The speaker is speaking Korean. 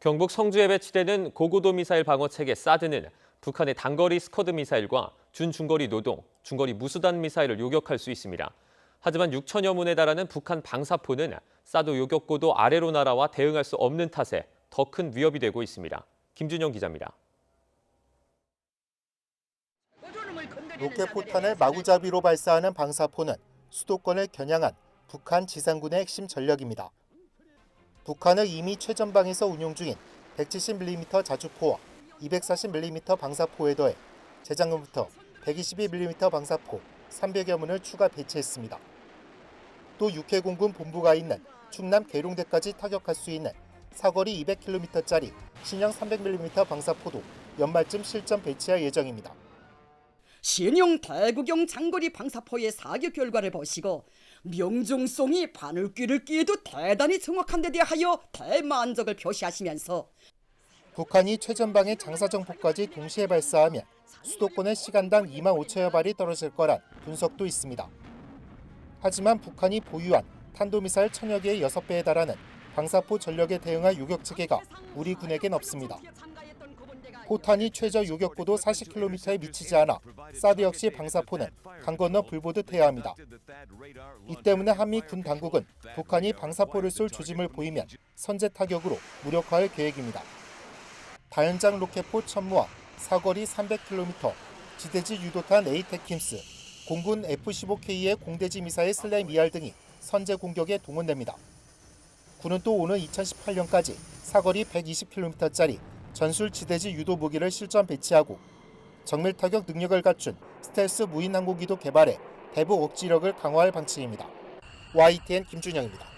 경북 성주에 배치되는 고고도 미사일 방어 체계 사드는 북한의 단거리 스커드 미사일과 준중거리 노동, 중거리 무수단 미사일을 요격할 수 있습니다. 하지만 6천여 문에 달하는 북한 방사포는 사드 요격 고도 아래로 날아와 대응할 수 없는 탓에 더 큰 위협이 되고 있습니다. 김준영 기자입니다. 로켓 포탄을 마구잡이로 발사하는 방사포는 수도권을 겨냥한 북한 지상군의 핵심 전력입니다. 북한은 이미 최전방에서 운용 중인 170mm 자주포와 240mm 방사포에 더해 재작년부터 122mm 방사포 300여 문을 추가 배치했습니다. 또 육해공군 본부가 있는 충남 계룡대까지 타격할 수 있는 사거리 200km짜리 신형 300mm 방사포도 연말쯤 실전 배치할 예정입니다. 신형 대구경 장거리 방사포의 사격 결과를 보시고 명중성이 바늘귀를 끼에도 대단히 정확한 데 대하여 대만족을 표시하시면서 북한이 최전방의 장사정포까지 동시에 발사하면 수도권의 시간당 2만 5천여 발이 떨어질 거란 분석도 있습니다. 하지만 북한이 보유한 탄도미사일 천여 개의 6배에 달하는 방사포 전력에 대응할 요격 체계가 우리 군에겐 없습니다. 포탄이 최저 요격고도 40km에 미치지 않아 사드 역시 방사포는 강 건너 불보듯 해야 합니다. 이 때문에 한미 군 당국은 북한이 방사포를 쏠 조짐을 보이면 선제 타격으로 무력화할 계획입니다. 다연장 로켓포 천무와 사거리 300km, 지대지 유도탄 에이테킴스, 공군 F-15K의 공대지 미사일 슬램 ER 등이 선제 공격에 동원됩니다. 군은 또 오는 2018년까지 사거리 120km짜리 전술 지대지 유도 무기를 실전 배치하고 정밀 타격 능력을 갖춘 스텔스 무인 항공기도 개발해 대북 억지력을 강화할 방침입니다. YTN 김준영입니다.